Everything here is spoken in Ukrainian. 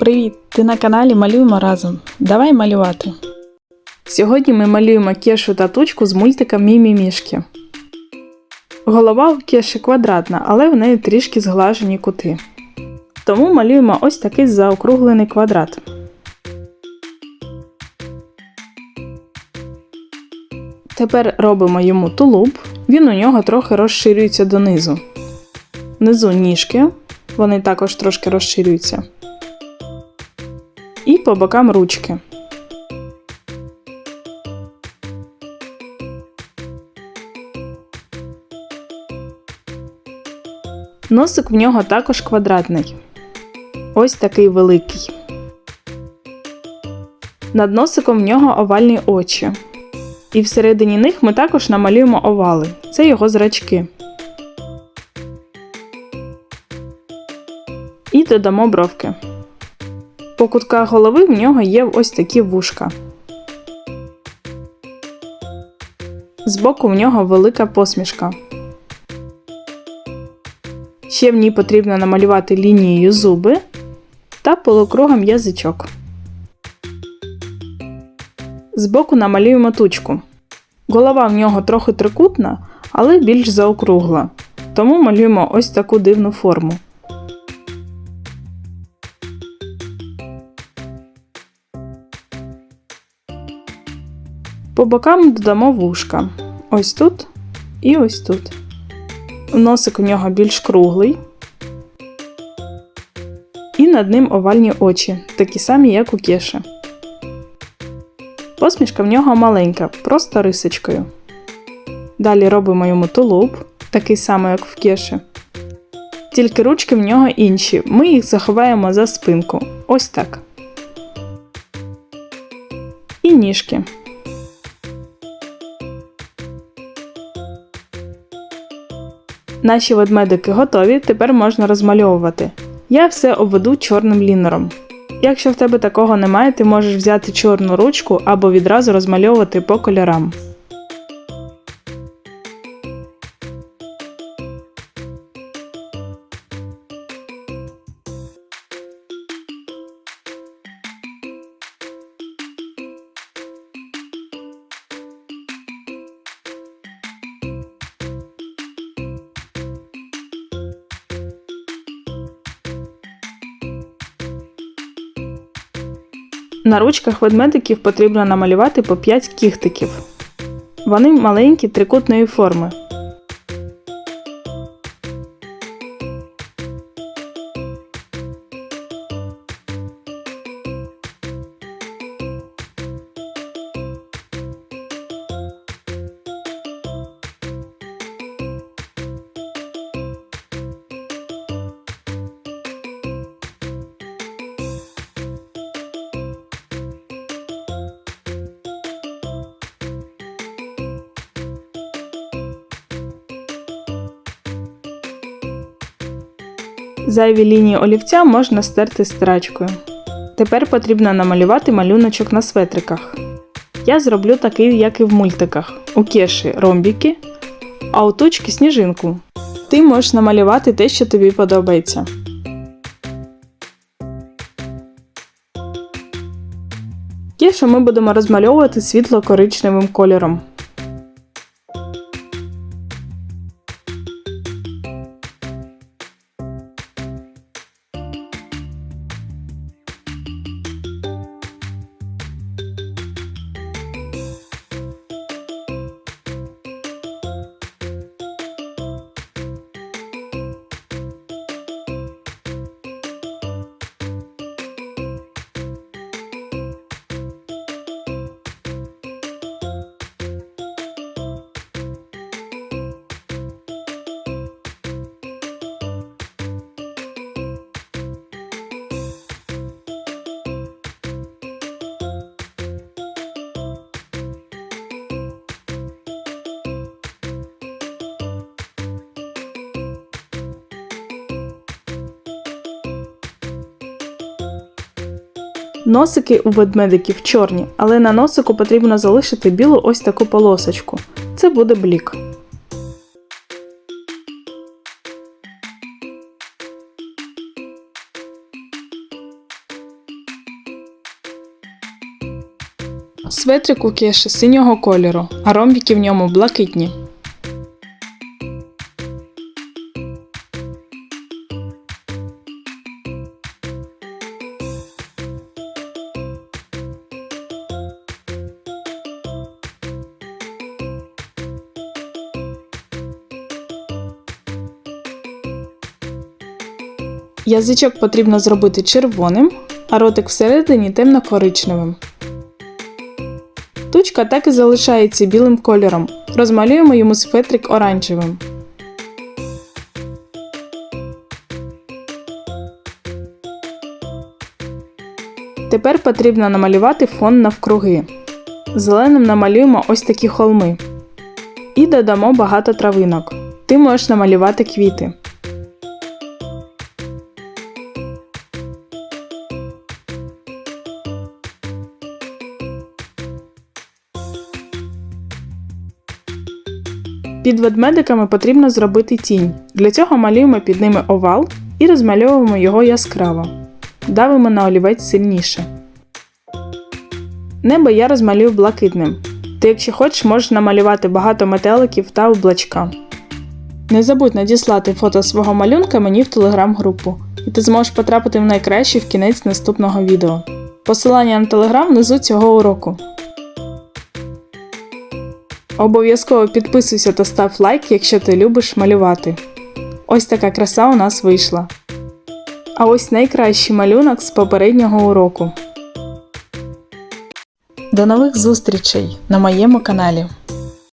Привіт! Ти на каналі Малюємо разом. Давай малювати. Сьогодні ми малюємо кешу та тучку з мультика Мімімішки. Голова у кеші квадратна, але в неї трішки зглажені кути. Тому малюємо ось такий заокруглений квадрат. Тепер робимо йому тулуб, він у нього трохи розширюється донизу. Внизу ніжки, вони також трошки розширюються. І по бокам ручки. Носик в нього також квадратний. Ось такий великий. Над носиком в нього овальні очі. І всередині них ми також намалюємо овали. Це його зрачки. І додамо бровки. По кутках голови в нього є ось такі вушка. Збоку в нього велика посмішка. Ще в ній потрібно намалювати лінією зуби та полукругом язичок. Збоку намалюємо тучку. Голова в нього трохи трикутна, але більш заокругла. Тому малюємо ось таку дивну форму. По бокам додамо вушка. Ось тут і ось тут. Носик у нього більш круглий. І над ним овальні очі, такі самі, як у кеші. Посмішка в нього маленька, просто рисочкою. Далі робимо йому тулуб, такий самий, як в кеші. Тільки ручки в нього інші. Ми їх заховаємо за спинку. Ось так. І ніжки. Наші ведмедики готові, тепер можна розмальовувати. Я все обведу чорним лінером. Якщо в тебе такого немає, ти можеш взяти чорну ручку або відразу розмальовувати по кольорам. На ручках ведмедиків потрібно намалювати по 5 кіхтиків. Вони маленькі трикутної форми. Зайві лінії олівця можна стерти стирачкою. Тепер потрібно намалювати малюночок на светриках. Я зроблю такий, як і в мультиках. У кеші ромбіки, а у тучки сніжинку. Ти можеш намалювати те, що тобі подобається. Кешу ми будемо розмальовувати світло-коричневим кольором. Носики у ведмедиків чорні, але на носику потрібно залишити білу ось таку полосочку. Це буде блік. Светрик у кеші синього кольору, а ромбіки в ньому блакитні. Язичок потрібно зробити червоним, а ротик всередині темно-коричневим. Тучка так і залишається білим кольором. Розмалюємо йому светрик оранжевим. Тепер потрібно намалювати фон навкруги. Зеленим намалюємо ось такі холми. І додамо багато травинок. Ти можеш намалювати квіти. Під ведмедиками потрібно зробити тінь. Для цього малюємо під ними овал і розмальовуємо його яскраво. Давимо на олівець сильніше. Небо я розмалюю блакитним. Ти, якщо хочеш, можеш намалювати багато метеликів та облачка. Не забудь надіслати фото свого малюнка мені в телеграм-групу, і ти зможеш потрапити в найкращі в кінець наступного відео. Посилання на телеграм внизу цього уроку. Обов'язково підписуйся та став лайк, якщо ти любиш малювати. Ось така краса у нас вийшла. А ось найкращий малюнок з попереднього уроку. До нових зустрічей на моєму каналі.